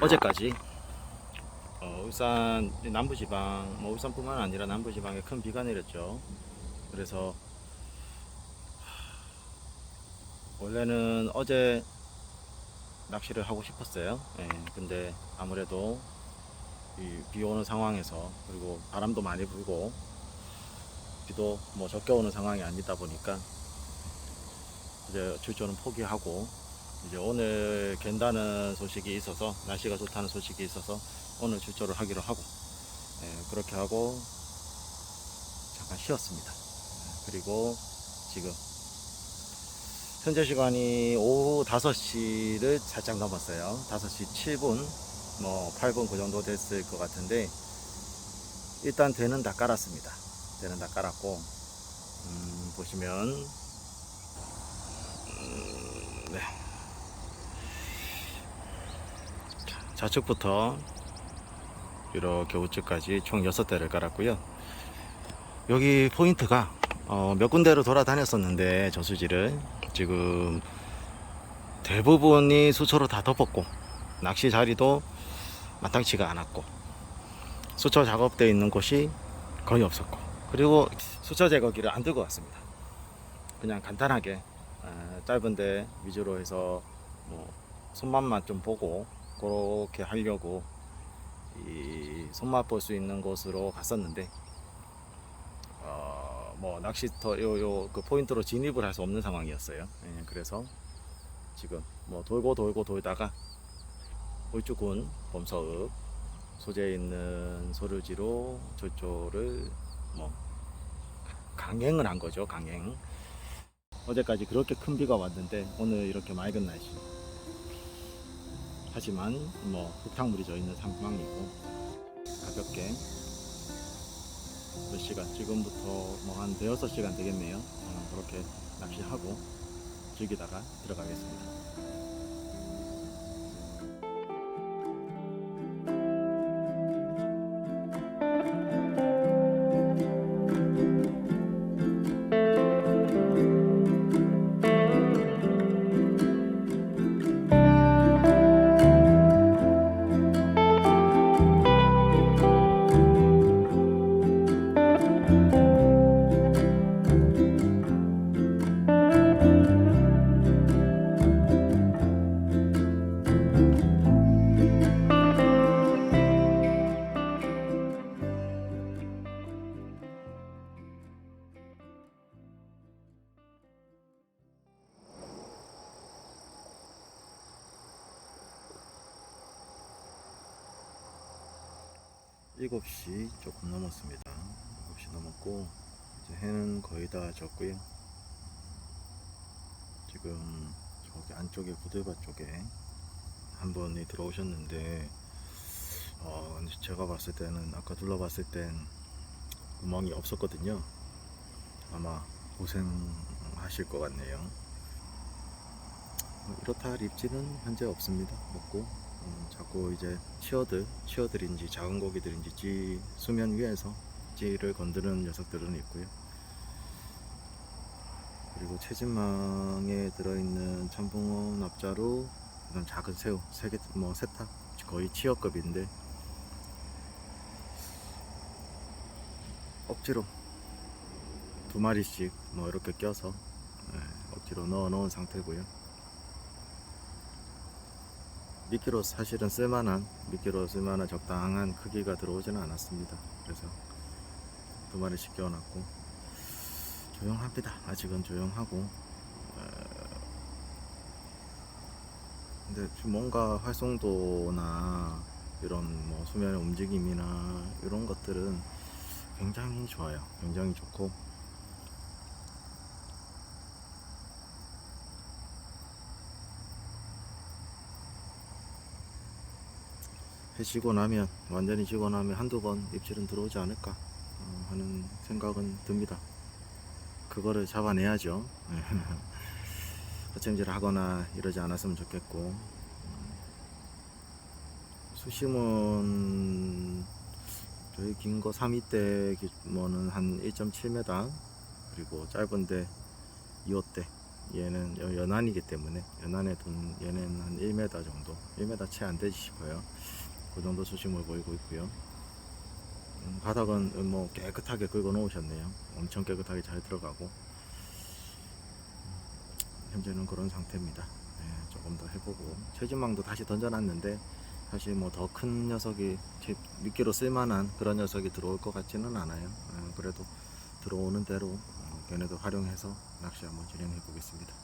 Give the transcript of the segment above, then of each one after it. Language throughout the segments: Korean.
어제까지 어, 울산 남부지방, 뭐 울산뿐만 아니라 남부지방에 큰 비가 내렸죠. 그래서 하, 원래는 어제 낚시를 하고 싶었어요. 예, 근데 아무래도 이비 오는 상황에서 그리고 바람도 많이 불고 비도 뭐 적게 오는 상황이 아니다 보니까 이제 출조는 포기하고 이제 오늘 갠다는 소식이 있어서 날씨가 좋다는 소식이 있어서 오늘 출조를 하기로 하고 예, 그렇게 하고 잠깐 쉬었습니다. 예, 그리고 지금 현재 시간이 오후 5시를 살짝 넘었어요. 5시 7분, 뭐 8분 그 정도 됐을 것 같은데 일단 대는 다 깔았습니다. 대는 다 깔았고 음, 보시면 네. 자, 좌측부터 이렇게 우측까지 총 6대를 깔았고요. 여기 포인트가 어, 몇 군데로 돌아다녔었는데 저수지를 지금 대부분이 수초로 다 덮었고 낚시 자리도 마땅치가 않았고 수초 작업되어 있는 곳이 거의 없었고 그리고 수초 제거기를 안 들고 왔습니다. 그냥 간단하게 에, 짧은데 위주로 해서 뭐 손맛만 좀 보고 그렇게 하려고 이 손맛 볼 수 있는 곳으로 갔었는데 어, 뭐 낚시터 요 요 그 포인트로 진입을 할 수 없는 상황이었어요. 예, 그래서 지금 뭐 돌고 돌고 돌다가 울주군 범서읍 소재에 있는 소류지로 저쪽을 뭐 강행을 한 거죠. 강행. 어제까지 그렇게 큰 비가 왔는데 오늘 이렇게 맑은 날씨. 하지만 뭐 흙탕물이 져 있는 상황이고 가볍게 몇 시간 지금부터 뭐 한 대여섯 시간 되겠네요. 어, 그렇게 낚시하고 즐기다가 들어가겠습니다. 일곱 시 조금 넘었습니다. 일곱 시 넘었고 이제 해는 거의 다 졌고요. 지금 저기 안쪽에 부들바 쪽에 한 분이 들어오셨는데 어, 제가 봤을 때는 아까 둘러봤을 땐 구멍이 없었거든요. 아마 고생하실 것 같네요. 뭐 이렇다 할 입지는 현재 없습니다. 먹고 음, 자꾸 이제 치어들, 치어들인지 작은 고기들인지 찌 수면 위에서 찌를 건드는 녀석들은 있고요. 그리고 체진망에 들어있는 참붕어, 납자루, 그다음 작은 새우, 세 개, 뭐 세탁 거의 치어급인데 억지로 두 마리씩 뭐 이렇게 껴서 예, 억지로 넣어 놓은 상태고요. 미끼로 사실은 쓸만한 미끼로 쓸만한 적당한 크기가 들어오지는 않았습니다. 그래서 두 마리씩 끼워놨고 조용합니다. 아직은 조용하고 어, 근데 좀 뭔가 활성도나 이런 뭐 수면의 움직임이나 이런 것들은 굉장히 좋아요. 굉장히 좋고 해 지고 나면 완전히 지고 나면 한두 번 입질은 들어오지 않을까 어, 하는 생각은 듭니다. 그거를 잡아내야죠. 허챔질을 하거나 이러지 않았으면 좋겠고. 음, 수심은 저희 긴 거 3위 때 뭐는 한 1.7m 그리고 짧은데 2호 때? 얘는 여- 연안이기 때문에 연안에 둔 얘는 한 1m 정도. 1m 채 안 되지 싶어요 그 정도 수심을 보이고 있고요 음, 바닥은 뭐 깨끗하게 긁어 놓으셨네요 엄청 깨끗하게 잘 들어가고 현재는 그런 상태입니다. 네, 조금 더 해보고 체진망도 다시 던져놨는데 사실 뭐 더 큰 녀석이 제 미끼로 쓸만한 그런 녀석이 들어올 것 같지는 않아요. 어, 그래도 들어오는 대로 어, 걔네도 활용해서 낚시 한번 진행해 보겠습니다.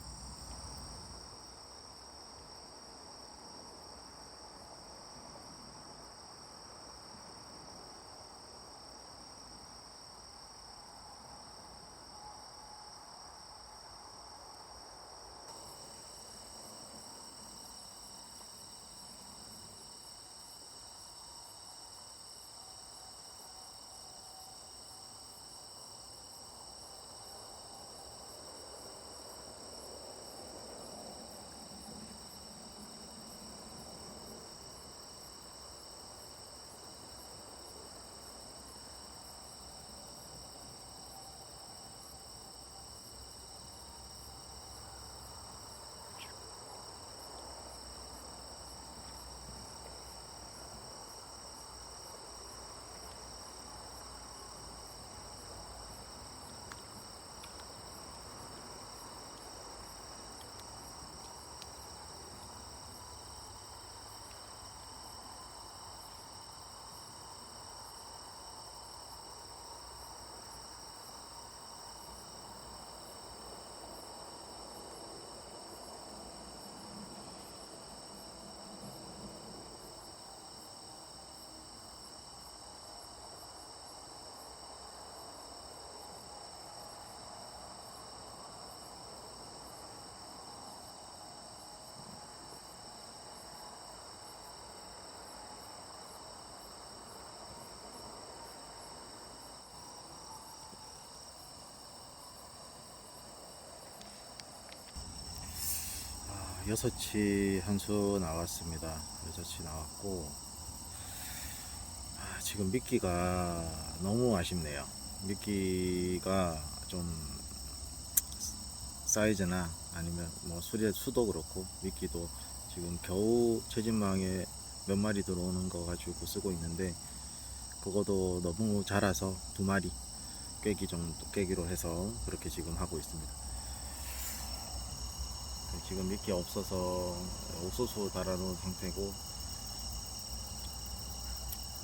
아, 여섯치 한 수 나왔습니다. 여섯치 나왔고 아, 지금 미끼가 너무 아쉽네요. 미끼가 좀 사이즈나 아니면 뭐 수리 수도 그렇고 미끼도 지금 겨우 체진망에 몇 마리 들어오는 거 가지고 쓰고 있는데 그거도 너무 자라서 두 마리 깨기 정도 깨기로 해서 그렇게 지금 하고 있습니다. 지금 미끼 없어서 옥수수 달아놓은 상태고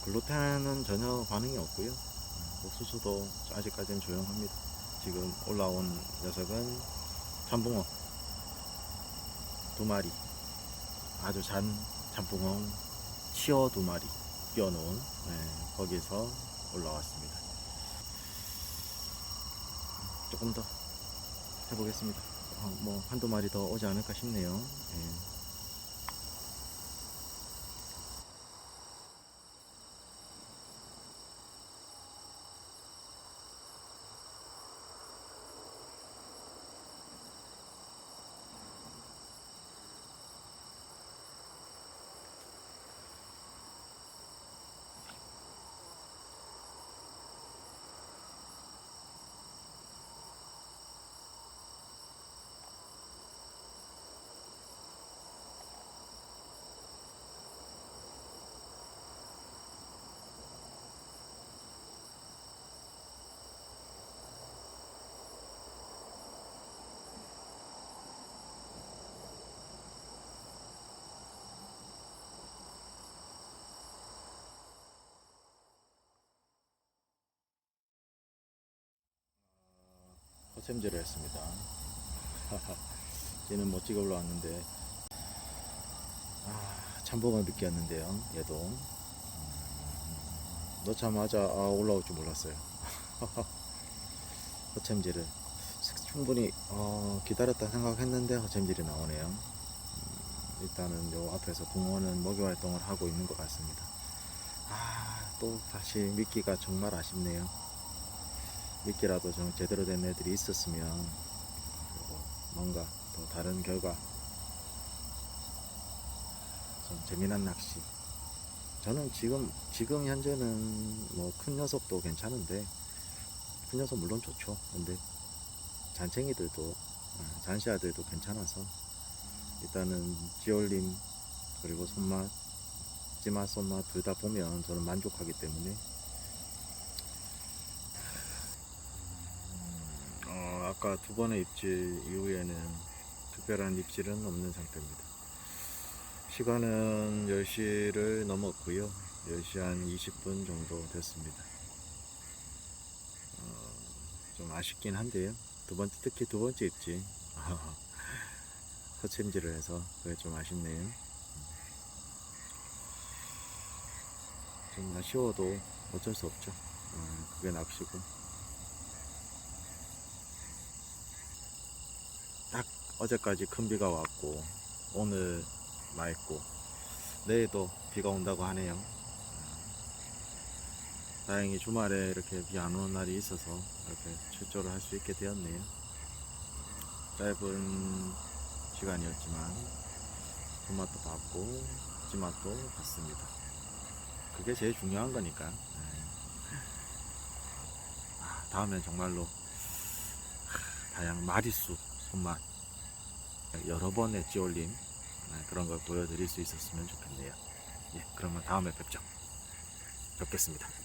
글루텐은 전혀 반응이 없고요. 옥수수도 아직까지는 조용합니다. 지금 올라온 녀석은 참붕어 두 마리 아주 잔 참붕어 치어 두 마리 끼워놓은 네, 거기서 올라왔습니다. 조금 더 해보겠습니다. 어, 뭐 한두 마리 더 오지 않을까 싶네요. 예. 허sem질을 했습니다. 얘는 멋지게 올라왔는데 아, 참보가 느끼었는데요. 얘도 음, 넣자마자 아, 올라올 줄 몰랐어요. 허챔질을 충분히 어, 기다렸다 생각했는데 허챔질이 나오네요. 음, 일단은 요 앞에서 붕어는 먹이 활동을 하고 있는 것 같습니다. 아, 또 다시 미끼가 정말 아쉽네요. 미끼라도 좀 제대로 된 애들이 있었으면 뭔가 더 다른 결과 좀 재미난 낚시. 저는 지금 지금 현재는 뭐 큰 녀석도 괜찮은데 큰 녀석 물론 좋죠. 근데 잔챙이들도 어, 잔시아들도 괜찮아서 일단은 지올림 그리고 손맛 찌맛 손맛 둘 다 보면 저는 만족하기 때문에 어, 아까 두 번의 입질 이후에는 특별한 입질은 없는 상태입니다. 시간은 10시를 넘었고요. 10시 한 20분 정도 됐습니다. 어, 좀 아쉽긴 한데요. 두 번째, 특히 두 번째 입질. 허챔질을 해서 그게 좀 아쉽네요. 좀 아쉬워도 어쩔 수 없죠. 어, 그게 낚시고. 딱 어제까지 큰 비가 왔고, 오늘 맑고, 내일도 비가 온다고 하네요. 다행히 주말에 이렇게 비 안 오는 날이 있어서 이렇게 출조를 할 수 있게 되었네요. 짧은 시간이었지만 손맛도 봤고 찌맛도 봤습니다. 그게 제일 중요한 거니까. 네. 아, 다음엔 정말로 하, 다양 마리수 손맛 여러 번의 찌올림 네, 그런 걸 보여드릴 수 있었으면 좋겠네요. 예, 그러면 다음에 뵙죠. 뵙겠습니다.